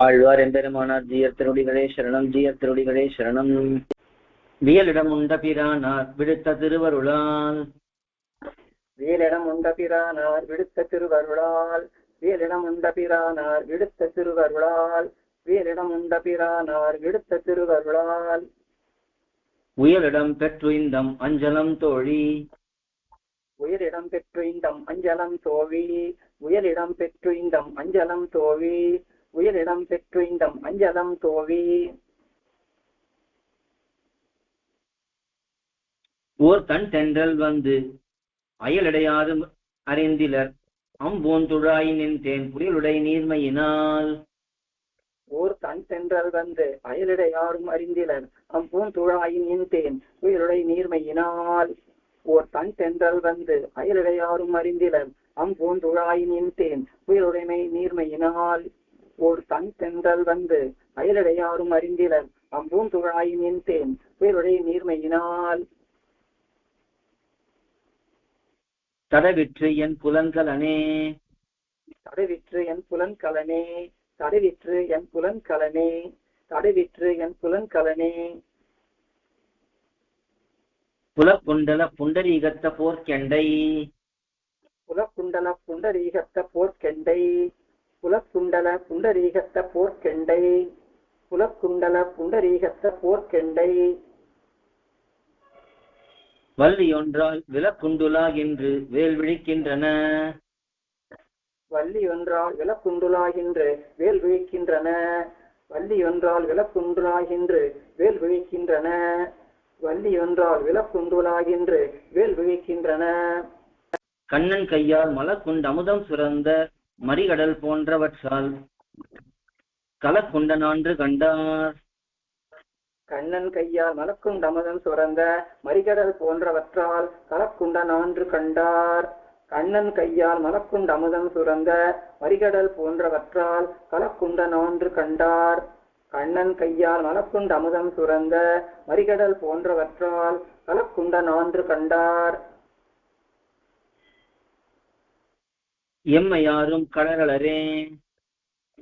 ஆழ்வார் எம்பெருமானார் ஜீயர் திருடிகளே சரணம் ஜீயர் திருடிகளே சரணம். வியலிடம் உண்ட பிரானார் விடுத்த திருவருளால். வேலிடம் உண்ட பிரானார் விடுத்த திருவருளால். வியலிடம் உண்ட பிரானார் விடுத்த திருவருளால். வியலிடம் உண்ட பிரானார் விடுத்த திருவருளால். உயலிடம் பெற்று இந்தம் அஞ்சலம் தோழி. உயரிடம் பெற்று இந்தம் அஞ்சலம் தோவி உயரிடம் பெற்று இந்தம் அஞ்சலம் தோவி உயரிடம் பெற்று இந்தம் அஞ்சலம் தோவி ஓர் தன் தென்றல் வந்து அயலடையாது அறிந்திலர். அம்பூந்துழாய் நின்றேன் புயலுடை நீர்மையினால். ஓர் தன் சென்றல் வந்து அயலிடை யாரும் அறிந்திலர் அம்பூந்துழாயின் இன்தேன் உயிருடை நீர்மையினால். ஓர் தன் சென்றல் வந்து அயலிடை யாரும் அறிந்திலர் அம்பூந்துழாயின் இன்தேன் உயிருடைமை நீர்மையினால். ஓர் தன் சென்றல் வந்து அயலிடை யாரும் அறிந்திலர் அம்பூந்துழாயின் இன்தேன் உயிருடை நீர்மையினால். தடவிற்று என் புலன்கலனே. தடைவிற்று என் புலன்கலனே. தடைவிற்று என் புலன்கலனே. தடைவிற்று என் புலன்கலனே. புலப்புண்டல புண்டரீகத்த போர்க்கெண்டை. புலக்குண்டல புண்டரீகத்த போர்க்கெண்டை. புலக்குண்டல புண்டரீகத்த போர்க்கெண்டை. புலக்குண்டல புண்டரீகத்த போர்க்கெண்டை. வள்ளியொன்றால் விலக்குண்டுலா என்று வேல் விழிக்கின்றன. வள்ளி ஒன்றால் விலக்குண்டுலாகின்று வேல் விழிக்கின்றன. வள்ளி ஒன்றால் விலக்குண்டுலாகின்று வேல் விழிக்கின்றன. வள்ளி ஒன்றால் விலக்குண்டுலாகின்று வேல் விழிக்கின்றன. கண்ணன் கையால் மலக்குண்டு அமுதம் சுரந்த மறிகடல் போன்றவற்றால் கலக்குண்ட நான்று கண்டார். கண்ணன் கையால் மலக்கும் தமதம் சுரந்த மறிகடல் போன்றவற்றால் கலக்குண்ட நான்று கண்டார். கண்ணன் கையால் மலக்குண்ட அமுதம் சுரந்த மறிகடல் போன்றவற்றால் கலக்குண்ட நான்று கண்டார். கண்ணன் கையால் மலக்குண்ட அமுதம் சுரந்த மறிகடல் போன்றவற்றால் கலக்குண்ட நான்று கண்டார். எம்மை யாரும் கழறலரே.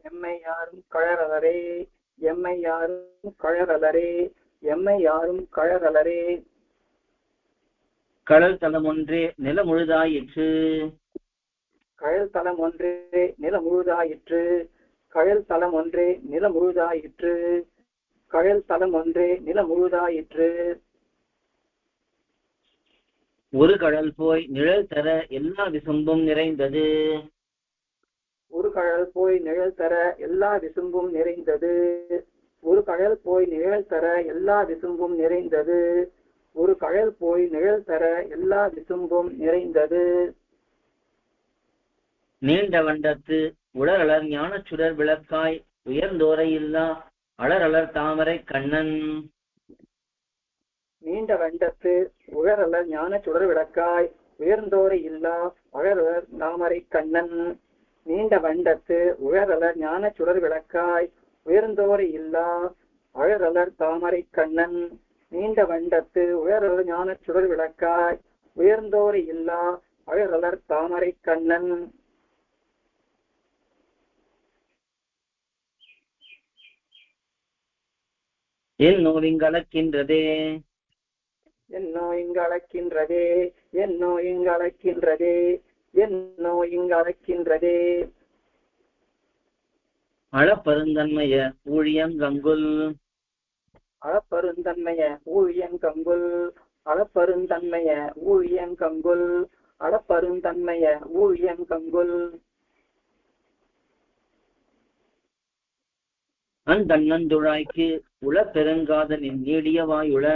எம்மை யாரும் கழறலரே. எம்மை யாரும் கழறலரே. எம்மை யாரும் கழறலரே. கடல் தலம் ஒன்றே நில முழுதாயிற்று கழல் தலம் ஒன்றே நில முழுதாயிற்று கழல் தலம் ஒன்றே நில முழுதாயிற்று கழல் தலம் ஒன்றே நில முழுதாயிற்று ஒரு கடல் போய் நிழல் தர எல்லா விசும்பும் நிறைந்தது. ஒரு கழல் போய் நிழல் தர எல்லா விசும்பும் நிறைந்தது. ஒரு கழல் போய் நிழல் தர எல்லா விசும்பும் நிறைந்தது. ஒரு கழல் போய் நிழல் தர எல்லா விசும்பும் நிறைந்தது. நீண்ட வண்டத்து உடலர் ஞானச் சுடர் விளக்காய் உயர்ந்தோரை இல்லா அலரலர் தாமரை கண்ணன். நீண்ட வண்டத்து உகரல ஞான சுடர் விளக்காய் உயர்ந்தோரை இல்லா அகரவர் நாமரை கண்ணன். நீண்ட வண்டத்து உழறலர் ஞான சுடர் விளக்காய் உயர்ந்தோரை இல்லா அழறலர் தாமரை கண்ணன். நீண்ட வண்டத்து உயரலர் ஞான சுடர் விளக்காய் உயர்ந்தோரை இல்லா அழறலர் தாமரை கண்ணன். என்னோ நோவிங்கலக்கின்றதே என்னோ இங்கு அழைக்கின்றதே என்னோ இங்கு அழைக்கின்றதே என்னோ இங்கு அழைக்கின்றதே அளப்பருந்தன்மைய ஊழியங்கங்குல் அளப்பருந்தன்மைய ஊழியங்கங்குல் அளப்பருந்தன்மைய ஊழியங்கங்குல் அளப்பருந்தன்மைய ஊழியங்கங்குல் அந்தன்னந்துழாய்க்கு உள பெருங்காதலின் நீடிய வாயுள.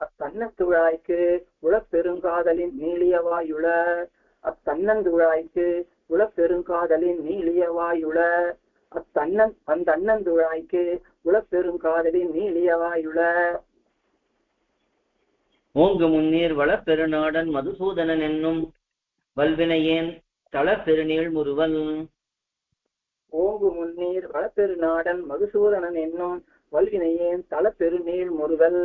அத்தன்னத்துழாய்க்கு உளப்பெருங்காதலின் நீளியவாயுள. அத்தன்னந்துழாய்க்கு உளப்பெருங்காதலின் நீளியவாயுள. அத்தன்னன் அந்த அண்ணந்துழாய்க்கு உளப்பெருங்காதலின் நீளியவாயுள. ஓங்கு முன்னீர் வளப்பெருநாடன் மதுசூதனன் என்னும் வல்வினையேன் தளப்பெருநீள் முறுவல் ஓங்கு முன்னீர் வளப்பெருநாடன் மதுசூதனன் என்னும் வல்வினையேன் தளப்பெருநீள் முறுவல்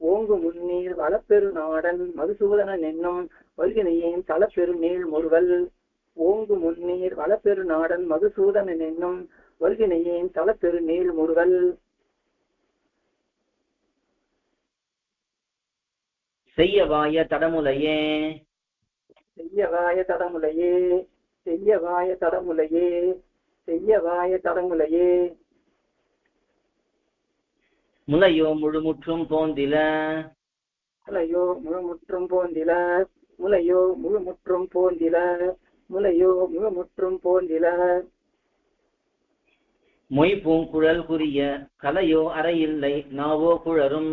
ஓங்கு முன்னீர் வளப்பெருநாடன் மதுசூதனன் என்னும் வல்வினையேன் தளப்பெருநீள் முறுவல் ஓங்கு முன்னீர் வளப்பெருநாடன் மதுசூதனன் என்னும் வல்வினையேன் தலத்திரு நீள் முருகல். செய்யவாய தடமுலையே. செய்யவாய தடமுலையே. செய்யவாய தடமுலையே. செய்யவாய தடமுலையே. முலையோ முழுமுற்றும் போந்தில. முலையோ முழுமுற்றும் போந்தில. முலையோ முழுமுற்றும் போந்தில. முலையோ முழுமுற்றும் போந்தில. மொய் பூங்குழல் குறிய கலையோ அறையில்லை நாவோ குழரும்.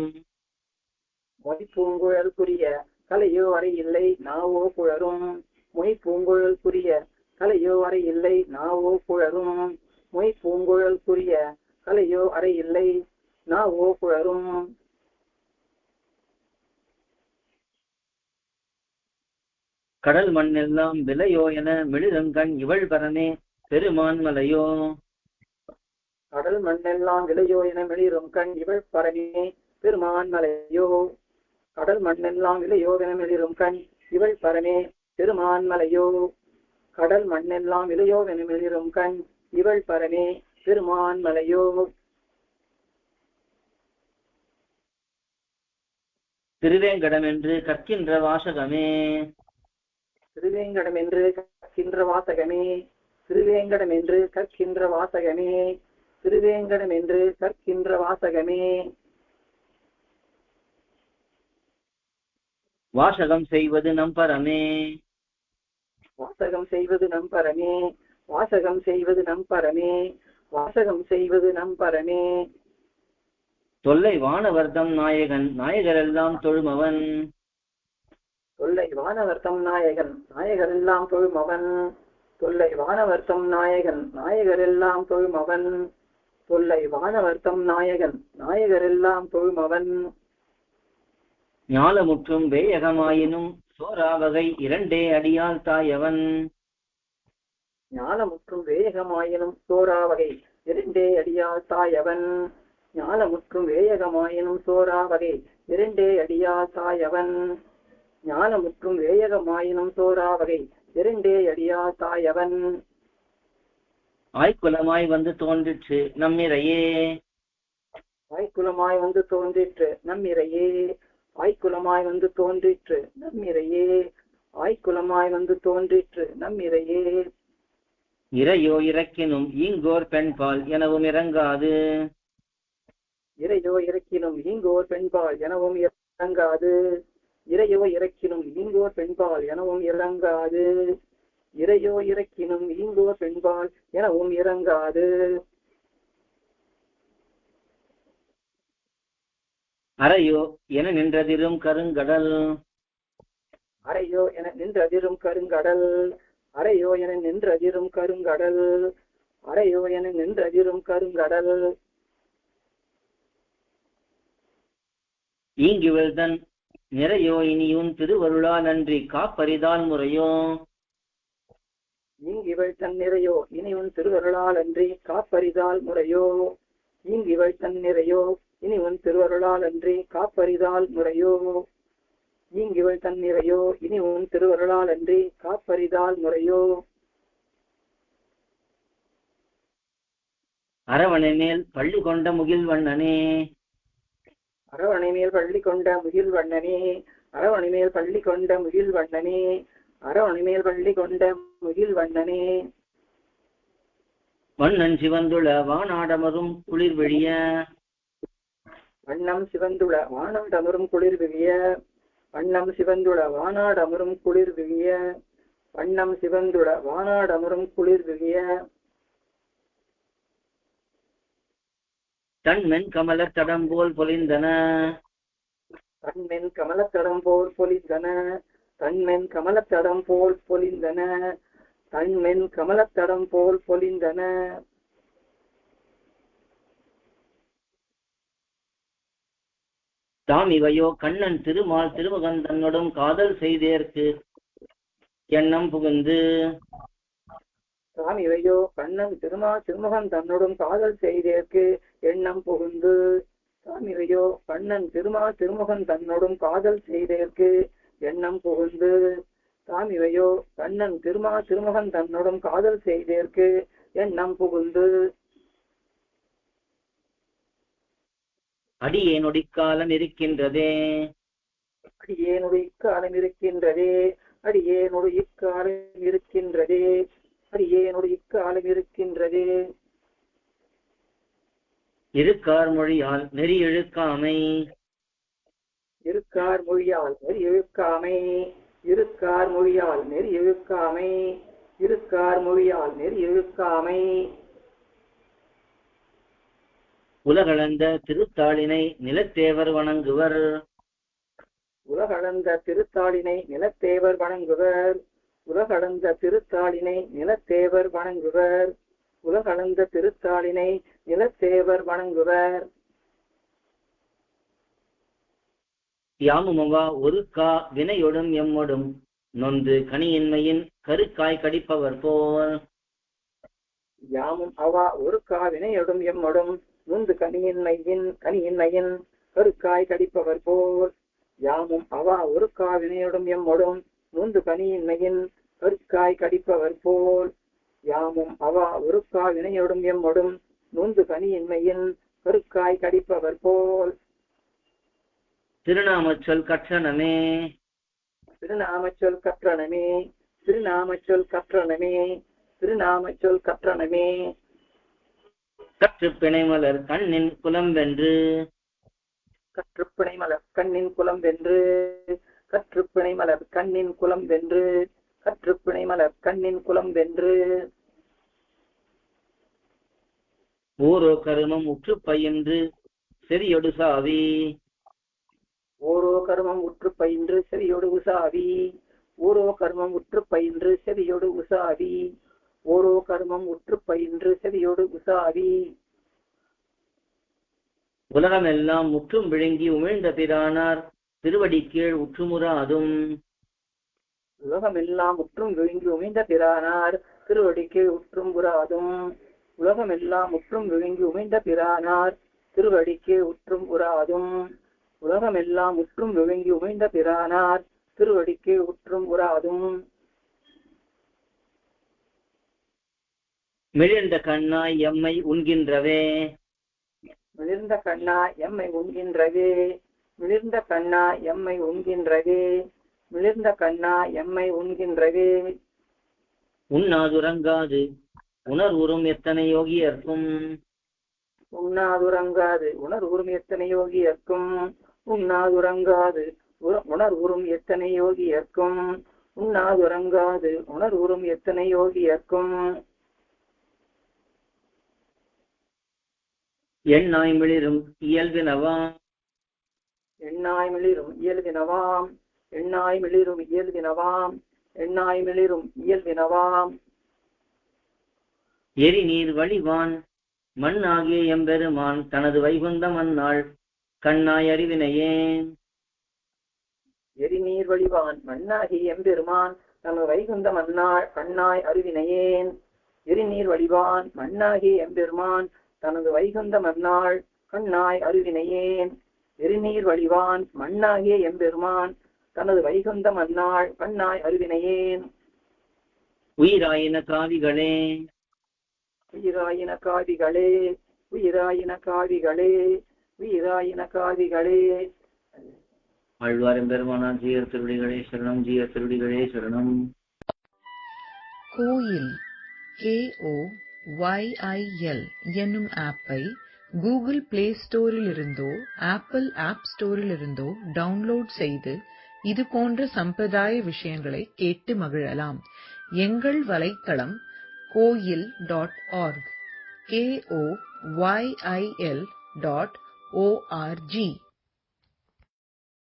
மொய் பூங்குழல் குறிய கலையோ அறை இல்லை நாவோ குழரும். மொய் பூங்குழல் குறிய கலையோ அறை இல்லை நாவோ குழரும். மொய் பூங்குழல் குறிய கலையோ அறை இல்லை கடல் மண்ணெல்லாம் விலையோ என மிளிரங்கண் இவள் பரனே பெருமான் மலையோ. கடல் மண்ணெல்லாம் விலையோ என மிளிரும் கண் இவள் பரனே பெருமான் மலையோ. கடல் மண்ணெல்லாம் விலையோ என மிளிரும் கண் இவள் பரனே பெருமான் மலையோ. கடல் மண்ணெல்லாம் விலையோ என மிளிரும் கண் இவள் பரமே பெருமான் மலையோ. திருவேங்கடம் என்று கற்கின்ற வாசகமே. திருவேங்கடம் என்று கற்கின்ற வாசகமே. திருவேங்கடம் என்று கற்கின்ற வாசகமே. திருவேங்கடம் என்று கற்கின்ற வாசகமே. வாசகம் செய்வது நம்பரமே வாசகம் செய்வது நம் பரமே. வாசகம் செய்வது நம் பரமே. வாசகம் செய்வது நம் பரமே. தொல்லை வானவர்தம் நாயகன் நாயகரெல்லாம் தொழுமவன். தொல்லை வானவர்த்தம் நாயகன் நாயகரெல்லாம் தொழுமவன். தொல்லை வானவர்த்தம் நாயகன் நாயகரெல்லாம் தொழுமவன். தொல்லை வானவர்த்தம் நாயகன் நாயகரெல்லாம் தொழுமவன். ஞாலமுற்றும் வேயகமாயினும் சோராவகை இரண்டே அடியால் தாயவன். ஞானமுற்றும் வேகமாயினும் சோராவகை இரண்டே அடியால் தாயவன். ஞானமுற்றும் வேயகமாயினும் சோராவகை இரண்டே அடியால் தாயவன் ஞானமுற்றும் வேயகமாயினும் சோராவகை இரண்டே அடியால் தாயவன் ஆய்க்குலமாய் வந்து தோன்றிற்று நம்மிறையே. ஆய்க்குலமாய் வந்து தோன்றிற்று நம்மிறையே. ஆய்க்குலமாய் வந்து தோன்றிற்று நம்மிறையே. ஆய்க்குலமாய் வந்து தோன்றிற்று நம்மிறையே. இறையோ இறக்கினும் ஈங்கோர் பெண்பால் எனவும் இறங்காது. இறையோ இறக்கினும் ஈங்கோர் பெண்பால் எனவும் இறங்காது. இறையோ இறக்கினும் ஈங்கோர் பெண்பால் எனவும் இறங்காது. இறையோ இறக்கினும் ஈங்கோர் பெண்பால் எனவும் இறங்காது. அறையோ என நின்றதிரும் கருங்கடல். அறையோ என நின்றதிரும் கருங்கடல். அறையோ என நின்றதிரும் கருங்கடல். அறையோ என நின்றதிரும் கருங்கடல். ஈங்கிவிழ்தன் நிறையோ இனியும் திருவருளால் நன்றி காப்பரிதால் முறையோ? ஈங்கிவள் தன் நிறையோ இனி உன் திருவருளால் அன்றி காப்பரிதால் முறையோ? ஈங்கிவள் தன் நிறையோ இனி உன் திருவருளால் அன்றி காப்பரிதால் முறையோ? ஈங்கிவள் தன் நிறையோ இனி உன் திருவருளால் அன்றி காப்பரிதால் முறையோ? அரவணை மேல் பள்ளி கொண்ட முகில்வண்ணனே அரவணை மேல் பள்ளி கொண்ட முகில் வண்ணனே அரவணை மேல் பள்ளி கொண்ட முகில் வண்ணனே அரவணை மேல் பள்ளி கொண்ட முகில் வண்ணனே. வண்ணன் சிவந்துள வானாடமரும் குளிர் வெளிய வண்ணம் சிவந்துள வானம் அமரும் குளிர் விவிய வண்ணம் சிவந்துள வானாடு அமரும் குளிர் விவிய வண்ணம் சிவந்துள வானாடு அமரும் குளிர் விவிய தன்மென் கமலத் தடம் போல் பொலிந்தன. தன்மென் கமலத்தடம் போல் பொலிந்தன. தன்மென் கமலத்தடம் போல் பொலிந்தன. தன்மென் கமலத்தடம் போல் பொலிந்தன. தாம் இவையோ கண்ணன் திருமால் திருமகன் தன்னோடும் காதல் செய்தேற்கு எண்ணம் புகுந்து. தாம் இவையோ கண்ணன் திருமா திருமகன் தன்னுடன் காதல் செய்தேற்கு எண்ணம் புகுந்து சாமிகையோ கண்ணன் திருமா திருமுகன் தன்னோடும் காதல் செய்தேற்கு எண்ணம் புகுந்து சாமிவையோ கண்ணன் திருமா திருமுகன் தன்னோடும் காதல் செய்தேற்கு எண்ணம் புகுந்து. அடியே காலம் இருக்கின்றதே. அடியே நொடிக்காலம் இருக்கின்றதே. அடியே நொடிக்காலம் இருக்கின்றதே. அடியே நொடிக்காலம் இருக்கின்றதே. இருக்கார் மொழியால் நெறி இழுக்காமை இருக்கார் மொழியால் நெறி இழுக்காமை இருக்கார் மொழியால் நெறி இழுக்காமை இருக்கார் மொழியால் நெறி இழுக்காமை உலகளந்த திருத்தாளினை நிலத்தேவர் வணங்குவர். உலகளந்த திருத்தாளினை நிலத்தேவர் வணங்குவர். உலகளந்த திருத்தாளினை நிலத்தேவர் வணங்குவர். உலகளந்த திருத்தாளினை நிலத்தேவர் வணங்குவர். யாமுமவா ஒரு கா வினையொடும் எம்மொடும் நொந்து கனியின்மையின் கருக்காய் கடிப்பவர் போல். யாமும் அவா ஒரு காவினையொடும் எம்மொடும் நுந்து கனியின்மையின் கனியின்மையின் கருக்காய் கடிப்பவர் போல். யாமும் அவா ஒரு காவினையொடும் எம்மொடும் நுந்து கனியின்மையின் கருக்காய் கடிப்பவர் போல். யாமும் அவா ஒரு காவினையொடும் எம்மொடும் நுந்து கனியின்மையின் கருக்காய் கடிப்பவர் போல். திருநாமச் சொல் கற்றனமே. திருநாமச்சொல் கற்றனமே. திருநாமச்சொல் கற்றனமே. திருநாமச்சொல் கற்றனமே. கற்று பிணைமலர் கண்ணின் குலம் வென்று கற்றுப்பிணை மலர் கண்ணின் குலம் வென்று கற்றுப்பிணை மலர் கண்ணின் குலம் வென்று கற்றுப்பிணை மலர் கண்ணின் குலம் வென்று ஊரோ கருமம் உற்று பயின்று செறியொடு சாவி. ஓரோ கர்மம் உற்று பயின்று செவியொடு உசாவி. ஓரோ கர்மம் உற்று பயின்று செவியொடு உசாவி. ஓரோ கர்மம் உற்று பயின்று செவியொடு உசாவி. உலகமெல்லாம் முற்றும் விழுங்கி உமிழ்ந்த பிரானார் திருவடி கீழ் உற்றுமுறாதும். உலகமெல்லாம் முற்றும் விழுங்கி உமிழ்ந்த பிரானார் திருவடிக்கு உற்றும் உராதும் உலகமெல்லாம் முற்றும் விழுங்கி உமிழ்ந்த பிரானார் திருவடிக்கு உற்றும் உராதும். உலகமெல்லாம் முற்றும் விழுங்கி உமிழ்ந்த பிரானார் திருவடிக்கு உற்றும் உராதும். மிழிந்த கண்ணாய் எம்மை உண்கின்றவே. மிளிர்ந்த கண்ணா எம்மை உண்கின்றவே. மிளிர்ந்த கண்ணா எம்மை உண்கின்றவே. மிளிர்ந்த கண்ணா எம்மை உண்கின்றவே. உண்ணாதுறங்காது. உணர்வுறும் எத்தனை யோகியர்க்கும்? உண்ணாதுறங்காது. உணர்வுறும் எத்தனை யோகியர்க்கும்? உண்ணாதுறங்காது. உற- உணர்வுறும் எத்தனை யோகியர்க்கும்? உண்ணாதுறங்காது. உணர்வுறும் எத்தனை யோகியர்க்கும்? எண்ணாய் மிளிரும் இயல்பினவா? எண்ணாய் மிளிரும் இயல்பினவாம். எண்ணாய் மிளிரும் இயல்பினவாம். எண்ணாய் மிளிரும் இயல்பினவாம். எரிநீர் வழிவான் மண் ஆகிய எம்பெருமான் தனது வைகுந்த மண்ணாள் கண்ணாய் அறிவினையே. எரிநீர் வழிவான் மண்ணாகி எம்பெருமான் தனது வைகுந்த மண்ணாள் கண்ணாய் அருவினையேன் எரிநீர் வழிவான் மண்ணாகி எம்பெருமான் தனது வைகுந்த மண்ணாள் கண்ணாய் அருவினையேன் எரிநீர் வழிவான் மண்ணாகிய எம்பெருமான் தனது வைகுந்த மண்ணாள் கண்ணாய் அருவினையேன் உயிராயின காவிகளே. உயிராயின காவிகளே உயிராயின காவிகளே உயிராயின காவிகளே. ஆழ்வார் பெருமானார் ஜீயர் திருடிகளே சரணம் ஜீயர் திருடிகளே சரணம். கோயில் கேஓ ஒய்ஐஎல் என்னும் ஆப்பை கூகுள் பிளே ஸ்டோரிலிருந்தோ ஆப்பிள் ஆப் ஸ்டோரிலிருந்தோ டவுன்லோட் செய்து இது போன்ற சம்பிரதாய விஷயங்களை கேட்டு மகிழலாம். எங்கள் வலைத்தளம் koyil.org. K-O-Y-I-L dot O-R-G.